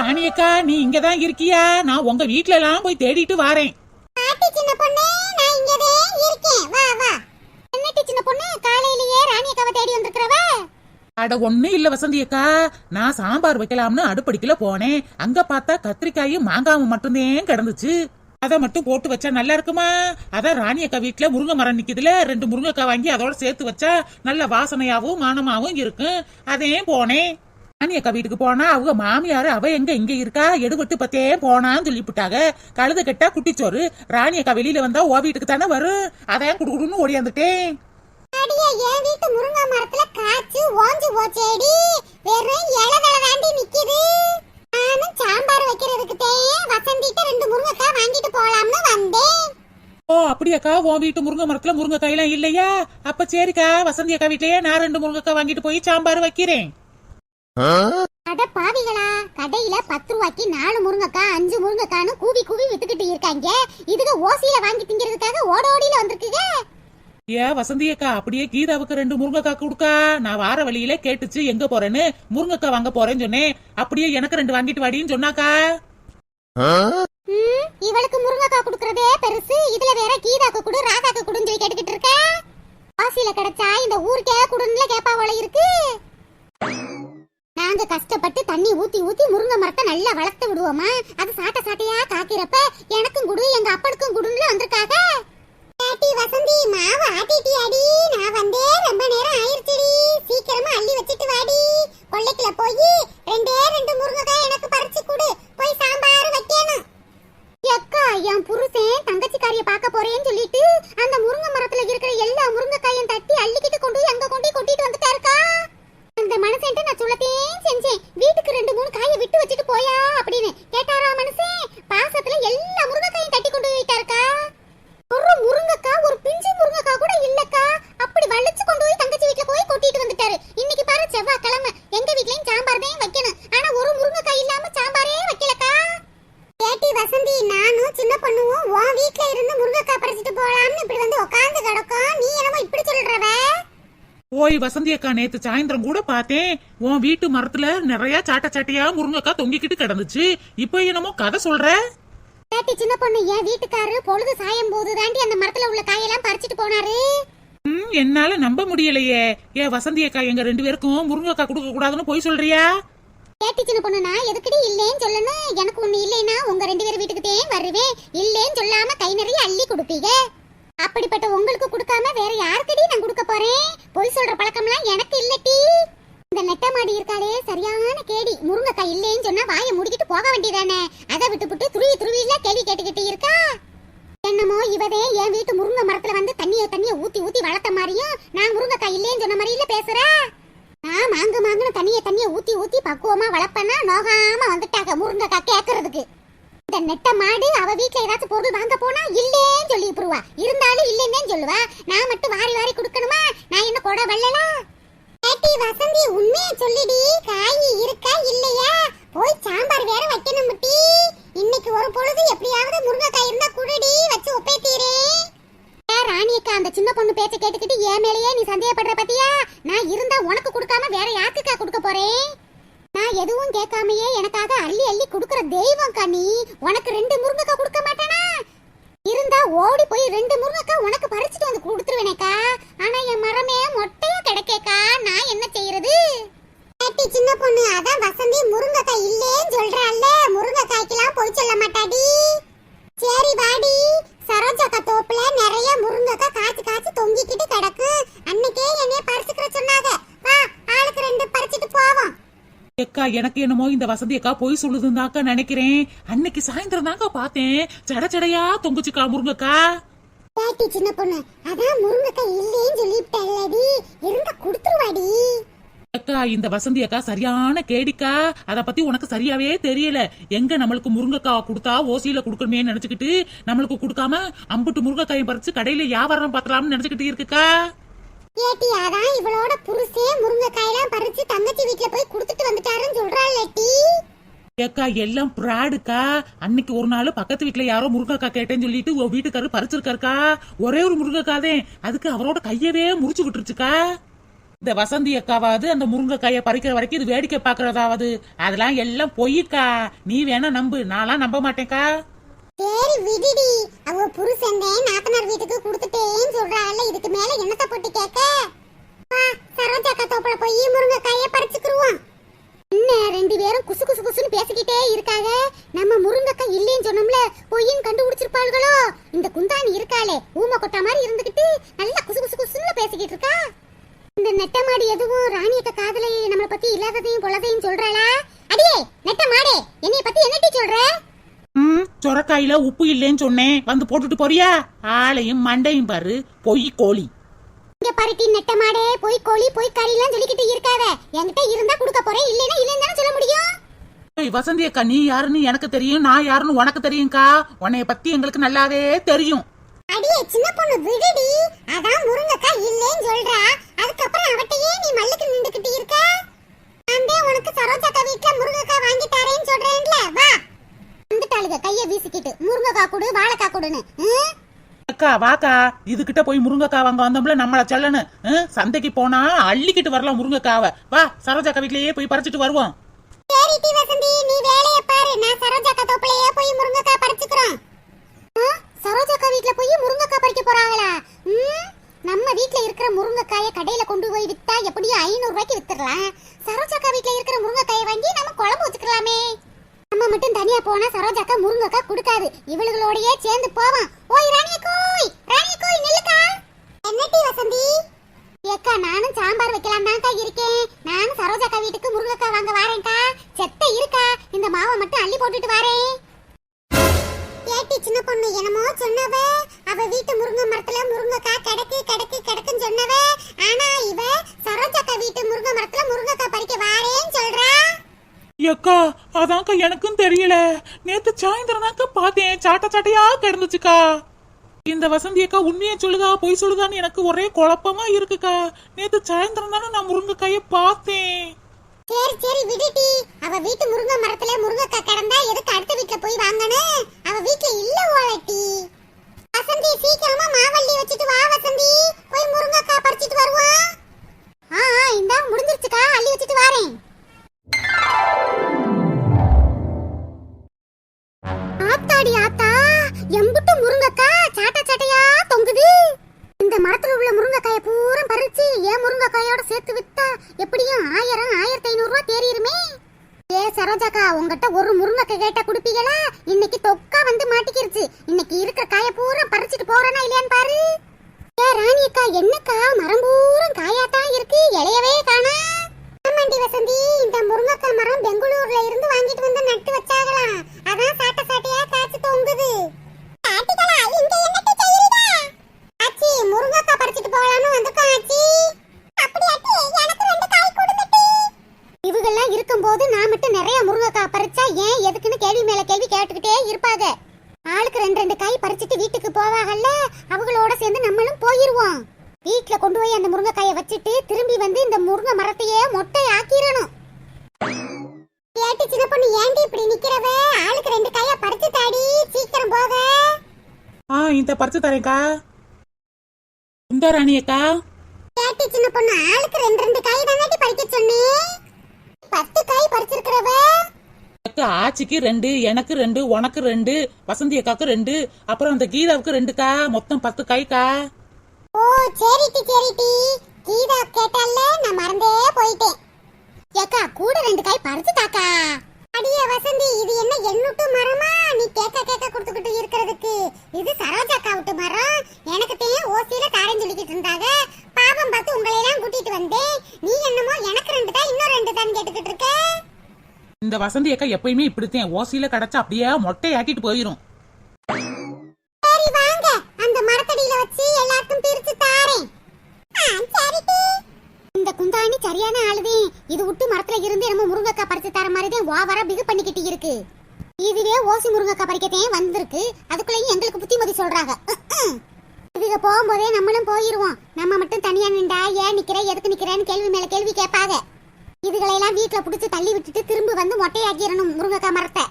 ராணியக்கா நீ இங்கதான் இருக்கியா? நான் உங்க வீட்ல எல்லாம் போய் தேடிட்டு வாரேன். பாட்டி சின்ன பொண்ணு நான் இங்கதே இருக்கேன். வா வா. என்னட்டி சின்ன பொண்ணு? காலையிலேயே தேடி வந்திருக்கிறவ? அட ஒண்ணும் இல்ல வசந்தி அக்கா நான் சாம்பார் வைக்கலாம்னு அடுப்படிக்கல போனேன். அங்க பார்த்தா கத்திரிக்காயும் மாங்காவும் மட்டும்தான் கிடந்துச்சு. அத மட்டும் போட்டு வச்சா நல்லா இருக்குமா? அதான் ராணி அக்கா வீட்டுல முருங்கை மரம் நிக்குதுல. ரெண்டு முருங்கைக்காய் வாங்கி அதோட சேர்த்து வச்சா நல்ல வாசனையாவும் மானமாவும் இருக்கும். அதே போனேன். அக்கா வீட்டுக்கு போனா அவங்க மாமியாரு அவ எங்க இங்க இருக்கா? எடுபட்டு பத்தே போனான்னு சொல்லிவிட்டாங்க. கழுது கெட்டா குட்டிச்சோறு. ராணி அக்கா வெளியில வந்தா ஓ வீட்டுக்கு தானே வரும் அதான் குடுக்குடுன்னு ஓடியாந்துட்டேன். அடியே என் வீட்டு முருங்கை மரத்துல காய்ச்சி ஓஞ்சு போச்சேடி. வெறும் இலதல தாண்டி நிக்குது. நானும் சாம்பார் வைக்கிறதுக்கு தேன் வசந்திட்ட ரெண்டு முருங்கைக்காய் வாங்கிட்டு போலாம்னு வந்தேன். ஓ அப்படியாக்கா உன் வீட்டு முருங்கை மரத்துல முருங்கைக்காய் எல்லாம் இல்லையா? அப்ப சரிக்கா வசந்தி அக்கா வீட்லயே நான் ரெண்டு முருங்கைக்காய் வாங்கிட்டு போய் சாம்பார் வைக்கிறேன். அட பாவிகளா கடையில பத்து ரூபாய்க்கு நாலு முருங்கைக்காய் அஞ்சு முருங்கைக்கான்னு கூவி கூவி வித்துக்கிட்டு இருக்காங்க. இதுக்கு ஓசியில வாங்கி திங்கிறதுக்காக ஓட ஓடியில வந்திருக்குங்க ஏ வசந்தி அக்கா அப்படியே கீதாவுக்கு ரெண்டு முருங்கைக்காய் கொடுக்கா. நான் வார வழியில கேட்டுச்சு எங்க போறேன்னு? முருங்கைக்காய் வாங்க போறேன்னு சொன்னேன். அப்படியே எனக்கு ரெண்டு வாங்கிட்டு வாடின்னு சொன்னாக்கா? ம், இவளுக்கு முருங்கைக்காய் குடுக்கறதே பெருசு. இதுல வேற கீதாக்கு குடு ராதாக்கு குடுன்னு சொல்லி கேட்டுக்கிட்டு இருக்க. வாசியில கிடைச்சா இந்த ஊருக்கே குடுன்னுல கேப்பா போல இருக்கு. நாங்க கஷ்டப்பட்டு தண்ணி ஊத்தி ஊத்தி முருங்கை மரத்தை நல்லா வளர்த்து விடுவோமா? அது சாட்ட சாட்டையா காக்கிறப்ப எனக்கும் குடு எங்க அப்பனுக்கும் குடுன்னு வந்திருக்காக. பாட்டி வசந்தி மாவு ஆட்டிட்டி அடி நான் வந்தே ரொம்ப நேரம் ஆயிருச்சுடி. சீக்கிரமா அள்ளி வச்சிட்டு வாடி. கொள்ளைக்குள்ள போய் ரெண்டே ரெண்டு முருங்கைக்காய் எனக்கு பறிச்சு கொடு. போய் சாம்பார் வைக்கணும். அக்கா என் புருஷன் தங்கச்சிக்காரிய பார்க்க போறேன்னு சொல்லிட்டு அந்த முருங்கை மரத்துல இருக்கிற எல்லா முருங்கைக்காயும் தட்டி அள்ளிக்கிட்டு கொண்டு போய் அங்க கொண்டு கொட்டிட்டு கொட்டிட்டு வந்துட்டாருக்கா. அந்த மனுஷன்ட்ட நான் சொல்லத்தேன் செஞ்சேன் வீட்டுக்கு ரெண்டு மூணு காயை விட்டு வச்சுட்டு போயா அப்படின்னு. கேட்டாரா மனுஷன் பாசத்துல எல்லா முருங்கைக்காயும் தட்டி கொண்டு போயிட்டாருக்கா ஒரு முருங்கைக்காய் ஒரு பிஞ்சு முருங்கைக்காய் கூட இல்லக்கா. அப்படி வலிச்சு கொண்டு போய் தங்கச்சி வீட்டுல போய் கொட்டிட்டு வந்துட்டாரு. இன்னைக்கு பாரு செவ்வாய்க்கிழமை. எங்க வீட்லயும் சாம்பார் தான் வைக்கணும். ஆனா ஒரு முருங்கைக்காய் இல்லாம சாம்பாரே வைக்கலக்கா. ஏட்டி வசந்தி நானும் சின்ன பொண்ணுவும் உன் வீட்ல இருந்து முருங்கைக்காய் பறிச்சிட்டு போலாம்னு இப்படி வந்து உட்காந்து கிடக்கும். நீ ஓய் வசந்தி அக்கா நேத்து சாயந்தரம் கூட பார்த்தேன். உன் வீட்டு மரத்துல நிறைய சாட்ட சாட்டையா முருங்கைக்காய் தொங்கிக்கிட்டு கிடந்துச்சு. இப்போ என்னமோ கதை சொல்ற? ஏட்டி சின்ன பொண்ணு என் வீட்டுக்காரரு பொழுது சாயும் போது தாண்டி அந்த மரத்துல உள்ள காயெல்லாம் பறிச்சிட்டு போனாரு. ம், என்னால நம்ப முடியலையே. ஏ வசந்தி அக்கா எங்க ரெண்டு பேருக்கும் முருங்கைக்காய் கொடுக்க கூடாதுன்னு போய் சொல்றியா? ஏட்டி சின்ன பொண்ணு நான் எதுக்குடி இல்லேன்னு சொல்லணும்? எனக்கு ஒண்ணு இல்லைன்னா உங்க ரெண்டு பேர் வீட்டுக்கு தேன் வருவேன் இல்லேன்னு சொல்லாம கை நிறைய அள்ளி கொடுப்பீங்க. அப்படிப்பட்ட உங்களுக்கு கொடுக்காம வேற யாருக்கடி நான் கொடுக்க போறேன்? பொய் சொல்ற பழக்கம்லாம் எனக்கு இல்லட்டி இந்த நெட்ட மாடி இருக்காளே சரியான கேடி முருங்கக்காய் இல்லேன்னு சொன்னா வாயை முடிக்கிட்டு போக வேண்டியதானே? அதை விட்டுப்புட்டு துருவி துருவியில கேள்வி கேட்டுக்கிட்டு இருக்கா? என்னமோ இவதே என் வீட்டு முருங்கை மரத்துல வந்து தண்ணிய தண்ணிய ஊத்தி ஊத்தி வளர்த்த மாதிரியும் நான் முருங்கைக்காய் இல்லேன்னு சொன்ன மாதிரியில பேசுறா? நான் மாங்கு மாங்குன்னு தண்ணிய தண்ணிய ஊத்தி ஊத்தி பக்குவமா வளர்ப்பேன்னா நோகாம வந்துட்டாங்க முருங்கைக்காய் கேக்குறதுக்கு. இந்த நெட்ட மாடு அவ வீட்ல ஏதாச்சும் பொருள் வாங்க போனா இல்லேன்னு சொல்லி புருவா. இருந்தாலும் இல்லைன்னு சொல்லுவா. நான் மட்டும் வாரி வாரி கொடுக்கணுமா? நான் என்ன கொடை வள்ளலா? ஏட்டி வசந்தி உண்மையை சொல்லிடி. காய் இருக்கா இல்லையா? போய் சாம்பார் வேற வைக்கணும் முட்டி. இன்னைக்கு ஒரு பொழுது எப்படியாவது முருங்கைக்காய் இருந்தா குடுடி வச்சு ஒப்பேத்தீரே ராணி அக்கா அந்த சின்ன பொண்ணு பேச்ச கேட்டுக்கிட்டு என் மேலேயே நீ சந்தேகப்படுற பத்தியா? நான் இருந்தா உனக்கு கொடுக்காம வேற யாருக்குக்கா கொடுக்க போறேன்? நான் எதுவும் கேட்காமயே எனக்காக அள்ளி அள்ளி குடுக்கற தெய்வம் கண்ணி உனக்கு ரெண்டு முருங்கைக்காய் கொடுக்க மாட்டானா? இருந்தா ஓடி போய் ரெண்டு முருங்கைக்காய் உனக்கு பறிச்சுட்டு வந்து கொடுத்துருவேனேக்கா. ஆனா என் மரமே மொட்டையா கிடைக்கேக்கா. நான் என்ன செய்யறது ஏட்டி சின்ன பொண்ணு அதான் வசந்தி முருங்கைக்காய் இல்லேன்னு சொல்றாள்ல முருங்கைக்காய்க்கெல்லாம் போய் சொல்ல மாட்டாடி சரி வாடி சரோஜாக்கா தோப்புல நிறைய முருங்கைக்காய் காய்ச்சி காய்ச்சி தொங்கிக்கிட்டு கிடக்கு அன்னைக்கே என்னைய பறிச்சுக்கிற சொன்னாங்க வா ஆளுக்கு ரெண்டு பறிச்சிட்டு போவோம் அக்கா எனக்கு என்னமோ இந்த வசந்தி அக்கா போய் சொல்லுதுந்தாக்கா நினைக்கிறேன். அன்னைக்கு சாயந்தரம் தாங்க பார்த்தேன். சட சடையா தொங்குச்சுக்கா முருங்கக்கா. பேட்டி சின்ன பொண்ணு அதான் முருங்கைக்காய் இல்லேன்னு சொல்லிவிட்டல்லடி இருந்தா கொடுத்துருவாடி. அக்கா இந்த வசந்தி அக்கா சரியான கேடிக்கா. அத பத்தி உனக்கு சரியாவே தெரியல. எங்க நம்மளுக்கு முருங்கைக்காய் கொடுத்தா ஓசியில கொடுக்கணுமே நினைச்சுக்கிட்டு நம்மளுக்கு கொடுக்காம அம்புட்டு முருங்கைக்காயை பறிச்சு கடையில வியாபாரம் பார்த்தலாம்னு நினைச்சுக்கிட்டு இருக்குக்கா. ஏட்டி அதான் இவளோட புருஷே முருங்கைக்காயெல்லாம் பறிச்சு தங்கச்சி வீட்ல போய் கொடுத்துட்டு வந்துட்டாருன்னு சொல்றாள்லட்டி ஏக்கா எல்லாம் பிராடுக்கா. அன்னைக்கு ஒரு நாள் பக்கத்து வீட்டுல யாரோ முருங்கைக்காய் கேட்டேன்னு சொல்லிட்டு உன் வீட்டுக்காரரு பறிச்சிருக்காருக்கா? ஒரே ஒரு முருங்கைக்காதே. அதுக்கு அவரோட கையவே முறிச்சு விட்டுருச்சுக்கா. இந்த வசந்தி அக்காவாவது அந்த முருங்கைக்காயை பறிக்கிற வரைக்கும் இது வேடிக்கை பாக்குறதாவது அதெல்லாம் எல்லாம் பொய்க்கா. நீ வேணா நம்பு. நான்லாம் நம்ப மாட்டேன்க்கா. சரி விடுடி. அவ புருஷன் நாத்தனார் வீட்டுக்கு கொடுத்துட்டேன்னு சொல்றாள் இதுக்கு மேல என்னத்த போட்டு கேட்க? வா, சரோஜாக்கா தோப்புல போய் முருங்கைக்காய பறிச்சுக்கிருவோம். என்ன ரெண்டு பேரும் குசு குசு குசுன்னு பேசிக்கிட்டே இருக்காங்க நம்ம முருங்கக்கா இல்லைன்னு சொன்னோம்ல பொய்யும் கண்டுபிடிச்சிருப்பாள்களோ? இந்த குந்தாணி இருக்காளே ஊமை கொட்டா மாதிரி இருந்துகிட்டு நல்லா குசு குசு குசுன்னு பேசிக்கிட்டு இருக்கா? இந்த நெட்டமாடி எதுவும் ராணியக்க காதலை நம்மளை பத்தி இல்லாததையும் பொல்லதையும் சொல்றாளா? அடியே நெட்ட மாடே என்னைய பத்தி என்னட்டி சொல்ற? சொரக்காயில உப்பு இல்லைன்னு சொன்னேன். வந்து போட்டுட்டு போறியா? ஆளையும் மண்டையும் பாரு. பொய் கோழி. இங்க பருட்டி நெட்ட மாடே. போய் கோழி போய் கறிலாம் சொல்லிக்கிட்டு இருக்காத. என்கிட்ட இருந்தா கொடுக்க போறேன். இல்லைன்னா இல்லைன்னு சொல்ல முடியும்? ஏய், வசந்தி அக்கா நீ யாருன்னு எனக்கு தெரியும் நான் யாருன்னு உனக்கு தெரியும்க்கா. உன்னைய பத்தி எங்களுக்கு நல்லாவே தெரியும். அடியே சின்ன பொண்ணு விடுடி. அதான் முருங்கக்காய் இல்லைன்னு சொல்றா. அதுக்கப்புறம் அவட்டையே நீ மல்லுக்கு நின்றுக்கிட்டு இருக்க? நான் உனக்கு சரோஜாக்கா வீட்ல முருங்கக்காய் வாங்கி தரேன்னு சொல்றேன்ல வா வந்துட்டாளுங்க கைய வீசிக்கிட்டு முருங்கக்காய் கொடு வாழைக்காய் கொடுன்னு? அக்கா வாக்கா இதுகிட்ட போய் முருங்கைக்காய் வாங்க வந்தோம்ல நம்மள சொல்லணும் ம், சந்தைக்கு போனா அள்ளிக்கிட்டு வரலாம் முருங்கைக்காவை. வா சரோஜாக்கா வீட்லயே போய் பறிச்சிட்டு வருவோம். சரி டி வசந்தி நீ வேலைய பாரு. நான் சரோஜாக்கா தோப்புலயே போய் முருங்கக்காய் பறிச்சுக்கிறோம். ஆ, சரோஜாக்கா வீட்ல போய் முருங்கக்காய் பறிக்க போறாங்களா? நம்ம வீட்ல இருக்கிற முருங்கைக்காய கடையில கொண்டு போய் வித்தா எப்படியும் ஐநூறு ரூபாய்க்கு வித்துடலாம். சரோஜாக்கா வீட்ல இருக்கிற முருங்கைக்காயை வாங்கி நம்ம குழம்பு வச்சுக்கலாமே நம்ம மட்டும் தனியா போனா சரோஜாக்கா முருங்கக்கா கொடுக்காது. இவளுகளோடயே சேர்ந்து போவான். ஓய் ராணியக்கோய் கோய் நில்லுக்கா. என்னட்டி வசந்தி? ஏக்கா நானும் சாம்பார் வைக்கலாம் தான்க்கா இருக்கேன். நானும் சரோஜாக்கா வீட்டுக்கு முருங்கக்கா வாங்க வாரேன்க்கா. செத்த இருக்கா? இந்த மாவை மட்டும் அள்ளி போட்டுட்டு வாரேன் ஏட்டி சின்ன பொண்ணு என்னமோ சொன்னவ? அவ வீட்டு முருங்கை மரத்துல முருங்கைக்காய் கிடக்கு கிடக்கு கிடக்குன்னு சொன்னவ. ஆனா இவ சரோஜாக்கா வீட்டு முருங்கை மரத்துல முருங்கக்கா பறிக்க வாரேன்னு சொல்றா. அக்கா அதான்க்கா எனக்கும் தெரியல. நேத்து சாயந்தரம் தான்க்கா பார்த்தேன். சாட்ட சாட்டையா கிடந்துச்சுக்கா. இந்த வசந்தி அக்கா உண்மையை சொல்லுதா பொய் சொல்லுதான்னு எனக்கு ஒரே குழப்பமா இருக்குக்கா. நேத்து சாயந்தரம் தானே நான் முருங்கைக்காயை பார்த்தேன். சரி சரி விடுடி. அவ வீட்டு முருங்கை மரத்துல முருங்கைக்காய் கிடந்தா எதுக்கு அடுத்த வீட்ல போய் வாங்கணும்? அவ வீட்ல இல்ல ஓலட்டி. வசந்தி சீக்கிரமா மாவள்ளி வச்சுட்டு வா வசந்தி. போய் முருங்கைக்காய் பறிச்சிட்டு வருவான். சரோஜாக்கா உங்ககிட்ட ஒரு முருங்கைக்காய் கேட்டா குடுப்பீங்களா? இன்னைக்கு தொக்கா வந்து மாட்டிக்கிருச்சு. இன்னைக்கு இருக்கிற காய பூரா பறிச்சிட்டு போறேனா இல்லையான்னு பாரு. ஏ ராணி அக்கா என்னக்கா? மரம் பூரா காயாத்தான் இருக்கு. இலையவே காணா. ஆமாண்டி வசந்தி இந்த முருங்கைக்காய் மரம் பெங்களூர்ல இருந்து வாங்கிட்டு வந்து நட்டு வச்சாகலாம் அதான் சாட்ட சாட்டையா காய்ச்சி தொங்குது ஆட்டிகளா இங்க என்னட்டு செய்யுறீங்க ஆச்சி முருங்கக்காய் பறிச்சிட்டு போகலாம்னு வந்திருக்கோம் ஆச்சி அப்படி ஆச்சி எனக்கு ரெண்டு காய் கொடுங்கட்டி இவங்கெல்லாம் இருக்கும்போது நான் மட்டும் நிறைய முருங்கக்காய் பறிச்சா ஏன் எதுக்குன்னு கேள்வி மேல கேள்வி கேட்டுக்கிட்டே இருப்பாங்க ஆளுக்கு ரெண்டு ரெண்டு காய் பறிச்சிட்டு வீட்டுக்கு போவாங்கல்ல அவங்களோட நம்மளும் போயிருவோம். வீட்ல கொண்டு போய் அந்த முருங்கைக்காயை வச்சுட்டு திரும்பி வந்து இந்த முருங்கை மரத்தையே மொட்டை ஆக்கிரணும் கேட்டு சின்ன பொண்ணு ஏன்டி இப்படி நிக்கிறவ? ஆளுக்கு ரெண்டு காயா பறிச்சு தாடி சீக்கிரம் போக. ஆ இந்த பறிச்சு தரேன்க்கா. இந்த ராணி அக்கா கேட்டி சின்ன பொண்ணு ஆளுக்கு ரெண்டு ரெண்டு காய் தானே பறிக்க சொன்னேன் பத்து காய் பறிச்சிருக்கிறவ? ஆச்சிக்கு ரெண்டு எனக்கு ரெண்டு உனக்கு ரெண்டு வசந்தி அக்காக்கு ரெண்டு அப்புறம் அந்த கீதாவுக்கு ரெண்டுக்கா? மொத்தம் பத்து காய்க்கா? ஓ சரிட்டி சரிட்டி கீதா கேட்டால நான் மறந்தே போயிட்டேன். ஏக்கா கூட ரெண்டு காய் பறிச்சு தாக்கா. அடியே வசந்தி இது என்ன எண்ணுட்டு மரமா? நீ கேக்க கேக்க கொடுத்துக்கிட்டு இருக்கிறதுக்கு. இது சரோஜாக்கா விட்டு மரம். எனக்கு தெரியும் ஓசியில தாரேன்னு சொல்லிக்கிட்டு இருந்தாங்க. பாவம் பார்த்து உங்களை எல்லாம் கூட்டிட்டு வந்தேன். நீ என்னமோ எனக்கு ரெண்டு தான் இன்னும் ரெண்டு தான் கேட்டுக்கிட்டு இருக்க. இந்த வசந்தி அக்கா எப்பயுமே இப்படித்தான். ஓசியில கிடைச்சா அப்படியே மொட்டையாக்கிட்டு போயிரும் சரி வாங்க அந்த மரத்தடியில வச்சு எல்லாருக்கும் பிரிச்சு தாரேன் இந்த குந்தாணி சரியான ஆளுதே இது விட்டு மரத்துல இருந்து நம்ம தர மாதிரி தான் ஓவரா பிகு பண்ணிக்கிட்டு இருக்கு. இதுவே ஓசி முருங்கக்கா பறிக்கத்தையும் வந்திருக்கு. அதுக்குள்ளேயும் எங்களுக்கு புத்திமதி சொல்றாங்க. இதுக போகும்போதே நம்மளும் போயிருவோம். நம்ம மட்டும் தனியா நின்றா ஏன் நிக்கிற எதுக்கு நிக்கிறேன்னு கேள்வி மேல கேள்வி கேட்பாங்க. இதுகளையெல்லாம் வீட்டுல புடிச்சு தள்ளி விட்டுட்டு திரும்ப வந்து மொட்டையாக்கிடணும் முருங்கக்காய் மரத்தை.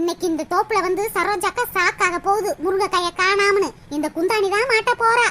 இன்னைக்கு இந்த தோப்புல வந்து சரோஜாக்கா சாக்காக போகுது முருங்கைக்காய காணாமனு. இந்த குந்தாணி தான் மாட்ட போறா.